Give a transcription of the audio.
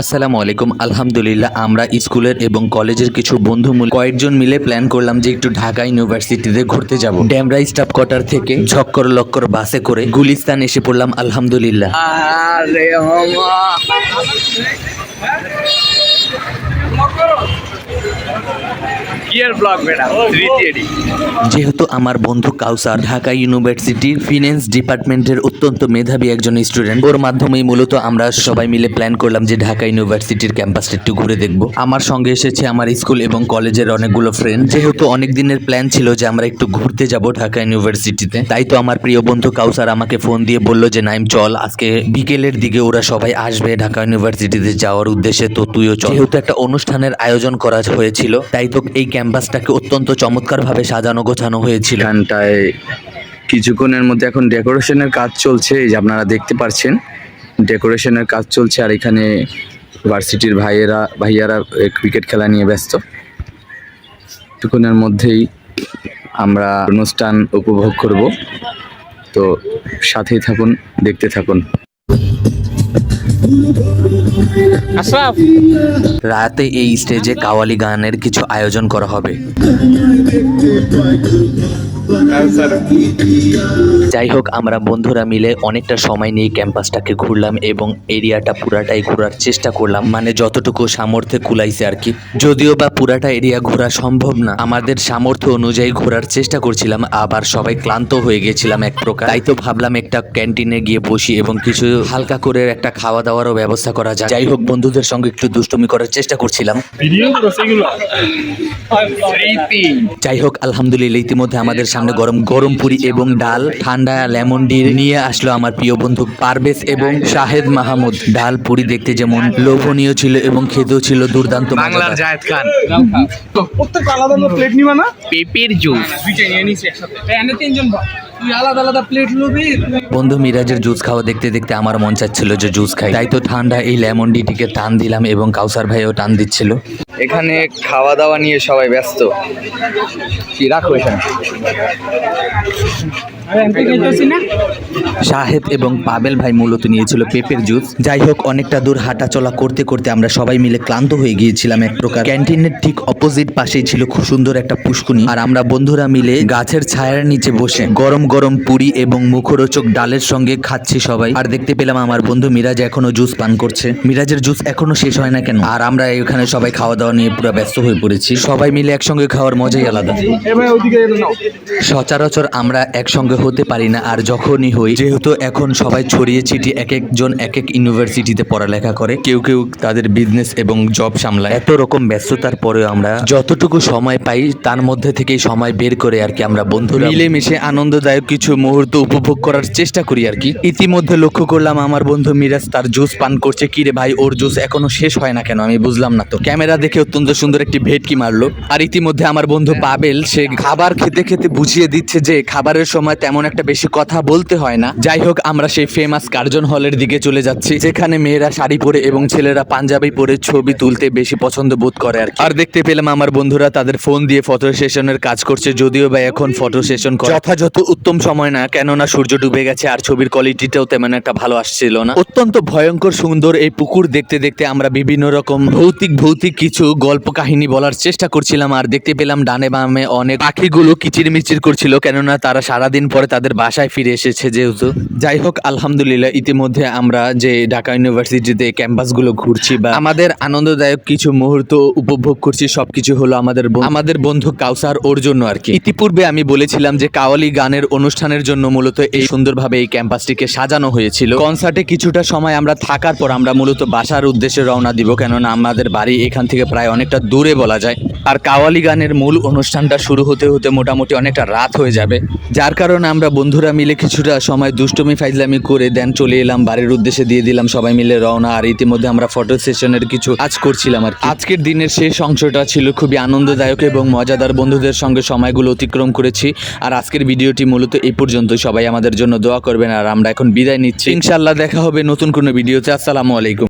আসসালামু আলাইকুম। আলহামদুলিল্লাহ, আমরা স্কুলের এবং কলেজের কিছু বন্ধু মিলে কয়েকজন মিলে প্ল্যান করলাম যে একটু ঢাকা ইউনিভার্সিটিতে ঘুরতে যাব। ড্যামরা স্টাফ কোয়ার্টার থেকে ঝক্কর লক্কর বাসে করে গুলিস্তান এসে পড়লাম, আলহামদুলিল্লাহ। আরে কিয়ার ব্লগ বেটা যেহেতু আমার বন্ধু কাউসার ঢাকা ইউনিভার্সিটির ফিন্যান্স ডিপার্টমেন্টের অত্যন্ত মেধাবী একজন স্টুডেন্ট ওর মাধ্যমেই মূলত আমরা সবাই মিলে প্ল্যান করলাম যে ঢাকা ইউনিভার্সিটির ক্যাম্পাসটা একটু ঘুরে দেখব। আমার সঙ্গে এসেছে আমার স্কুল এবং কলেজের অনেকগুলো ফ্রেন্ড যেহেতু অনেক দিনের প্ল্যান ছিল যে আমরা একটু ঘুরতে যাব ঢাকা ইউনিভার্সিটিতে তাই তো আমার প্রিয় বন্ধু কাউসার আমাকে ফোন দিয়ে বলল যে, নাইম, চল, আজকে বিকেলের দিকে ওরা সবাই আসবে ঢাকা ইউনিভার্সিটিতে যাওয়ার উদ্দেশ্যে। তো তুইও চল। যেহেতু একটা অনুষ্ঠানের আয়োজন করা হয়েছিল, তাই তো এই ক্যাম্পাসটাকে অত্যন্ত চমৎকারভাবে সাজানো গোছানো হয়েছিল। কিছুক্ষণের মধ্যে এখন ডেকোরেশনের কাজ চলছে, এই যে আপনারা দেখতে পাচ্ছেন ডেকোরেশনের কাজ চলছে আর এখানে ভার্সিটির ভাইয়েরা, ভাইয়ারা ক্রিকেট খেলা নিয়ে ব্যস্ত। কিছুক্ষণের মধ্যেই আমরা অনুষ্ঠান উপভোগ করব। তো সাথেই থাকুন, দেখতে থাকুন। রাতে এই স্টেজে কাওয়ালি গানের কিছু আয়োজন করা হবে। যাই হোক, আমরা বন্ধুরা মিলে অনেকটা সময় নিয়ে ক্যাম্পাসটাকে ঘুরলাম এবং এরিয়াটা পুরাটাই ঘোরার চেষ্টা করলাম। মানে যতটুকু সামর্থ্যে কুলাইছে আর কি। যদিও বা পুরাটা এরিয়া ঘোরা সম্ভব না, আমাদের সামর্থ্য অনুযায়ী ঘোরার চেষ্টা করছিলাম। আবার সবাই ক্লান্ত হয়ে গেছিলাম এক প্রকার। তাই তো ভাবলাম একটা ক্যান্টিনে গিয়ে বসি এবং কিছু হালকা করে একটা খাওয়া দাওয়ারও ব্যবস্থা করা যায় যাই হোক বন্ধুদের সঙ্গে একটু দুষ্টুমি করার চেষ্টা করছিলাম। যাই হোক আলহামদুলিল্লাহ ইতিমধ্যে আমাদের সামনে গরম গরম পুরি এবং ডাল ঠান্ডা লেমন ডি নিয়ে আসলো আমার প্রিয় বন্ধু পারভেজ এবং শাহেদ মাহমুদ। ডাল পুরি দেখতে যেমন লোভনীয় ছিল এবং খেতেও ছিল দুর্দান্ত বাংলার জায়েদ খান। প্রত্যেকটা আলাদা আলাদা প্লেট নিবা না? পেপির জুস। দুইটা নিয়ে নিছি একসাথে। এনে তিনজন আলাদা আলাদা প্লেট বন্ধু মিরাজের জুস খাওয়া দেখতে দেখতে আমার মন চাচ্ছিল যে জুস খাই। তাই তো ঠান্ডা এই লেমন ডিটিকে টান দিলাম এবং কাউসার ভাইও টান দিচ্ছিল। এখানে খাওয়া দাওয়া নিয়ে সবাই ব্যস্ত। কি রাখো এখানে? শাহেদ এবং পাবেল ভাই মূলত নিয়েছিল পেঁপের জুস। যাই হোক, অনেকটা দূর হাঁটা চলা করতে করতে আমরা সবাই মিলে ক্লান্ত হয়ে গিয়েছিলাম এক প্রকার। ক্যান্টিনের ঠিক অপোজিট পাশেই ছিল খুব সুন্দর একটা পুষ্কুনি। আর আমরা বন্ধুরা মিলে গাছের ছায়ার নিচে বসে গরম গরম পুরি এবং মুখরোচক ডালের সঙ্গে খাচ্ছি সবাই। আর দেখতে পেলাম আমার বন্ধু মিরাজ এখনও জুস পান করছে। মিরাজের জুস এখনও শেষ হয় না কেন? আর আমরা এখানে সবাই খাওয়া দাওয়া নিয়ে পুরো ব্যস্ত হয়ে পড়েছি। সবাই মিলে একসঙ্গে খাওয়ার মজাই আলাদা। সচরাচর আমরা একসঙ্গে হতে পারি না। আর যখনই হই, যেহেতু এখন সবাই ছড়িয়ে ছিটিয়ে এক একজন এক এক ইউনিভার্সিটিতে পড়ালেখা করে, কেউ কেউ তাদের বিজনেস এবং জব সামলায়। এত রকম ব্যস্ততার পরেও আমরা যতটুকু সময় পাই, তার মধ্যে থেকেই সময় বের করে আর কি আমরা বন্ধুরা মিলেমিশে আনন্দদায়ক কিছু মুহূর্ত উপভোগ করার চেষ্টা করি আর কি। ইতিমধ্যে লক্ষ্য করলাম, আমার বন্ধু মিরাজ তার জুস পান করছে। কি রে ভাই, ওর জুস এখনও শেষ হয় না কেন? আমি বুঝলাম না তো। ক্যামেরা দেখে অত্যন্ত সুন্দর একটি ভেটকি মারলো। আর ইতিমধ্যে আমার বন্ধু পাবেল, সে খাবার খেতে খেতে বুঝিয়ে দিচ্ছে যে, খাবারের সময় তেমন একটা বেশি কথা বলতে হয় না। যাই হোক, আমরা সেই ফেমাস কার্জন হলের দিকে চলে যাচ্ছি, যেখানে মেয়েরা শাড়ি পরে এবং ছেলেরা পাঞ্জাবি পরে ছবি তুলতে বেশি পছন্দ বোধ করে আর আর দেখতে পেলাম আমার বন্ধুরা, তাদের ফোন দিয়ে ফটো সেশনের কাজ করছে, যদিও বা এখন ফটো সেশন করে। যথাযথ উত্তম সময় না, কেননা সূর্য ডুবে গেছে আর ছবির কোয়ালিটিটাও তেমন একটা ভালো আসছিল না। অত্যন্ত ভয়ঙ্কর সুন্দর এই পুকুর দেখতে দেখতে আমরা বিভিন্ন রকম ভৌতিক ভৌতিক কিছু গল্প কাহিনী বলার চেষ্টা করছিলাম, আর দেখতে পেলাম ডানে বামে অনেক পাখিগুলো কিচির মিচির করছিল, কেননা তারা সারাদিন পরে তাদের বাসায় ফিরে এসেছে যেহেতু। যাই হোক, আলহামদুলিল্লাহ, ইতিমধ্যে আমরা যে ঢাকা ইউনিভার্সিটিতে ক্যাম্পাসগুলো ঘুরছি বা আমাদের আনন্দদায়ক কিছু মুহূর্ত উপভোগ করছি, সবকিছু হলো আমাদের আমাদের বন্ধু কাউসার ওর জন্য আর কি। ইতিপূর্বে আমি বলেছিলাম যে কাওয়ালি গানের অনুষ্ঠানের জন্য মূলত এই সুন্দরভাবে এই ক্যাম্পাসটিকে সাজানো হয়েছিল। কনসার্টে কিছুটা সময় আমরা থাকার পর আমরা মূলত বাসার উদ্দেশ্যে রওনা দিব, কেননা আমাদের বাড়ি এখান থেকে প্রায় অনেকটা দূরে বলা যায়। আর কাওয়ালি গানের মূল অনুষ্ঠানটা শুরু হতে হতে মোটামুটি অনেকটা রাত হয়ে যাবে, যার কারণে আমরা বন্ধুরা মিলে কিছুটা সময় দুষ্টমি, ফাইজলামি করে দেন চলে এলাম, বাড়ির উদ্দেশ্যে দিয়ে দিলাম, সবাই মিলে রওনা। আর ইতিমধ্যে আমরা ফটো সেশনের কিছু কাজ করছিলাম আর আজকের দিনের শেষ অংশটা ছিল খুবই আনন্দদায়ক এবং মজাদার বন্ধুদের সঙ্গে সময়গুলো অতিক্রম করেছি। আর আজকের ভিডিওটি মূলত এই পর্যন্ত সবাই আমাদের জন্য দোয়া করবেন। আর আমরা এখন বিদায় নিচ্ছি। ইনশাল্লাহ দেখা হবে নতুন কোনো ভিডিওতে। আসসালামু আলাইকুম।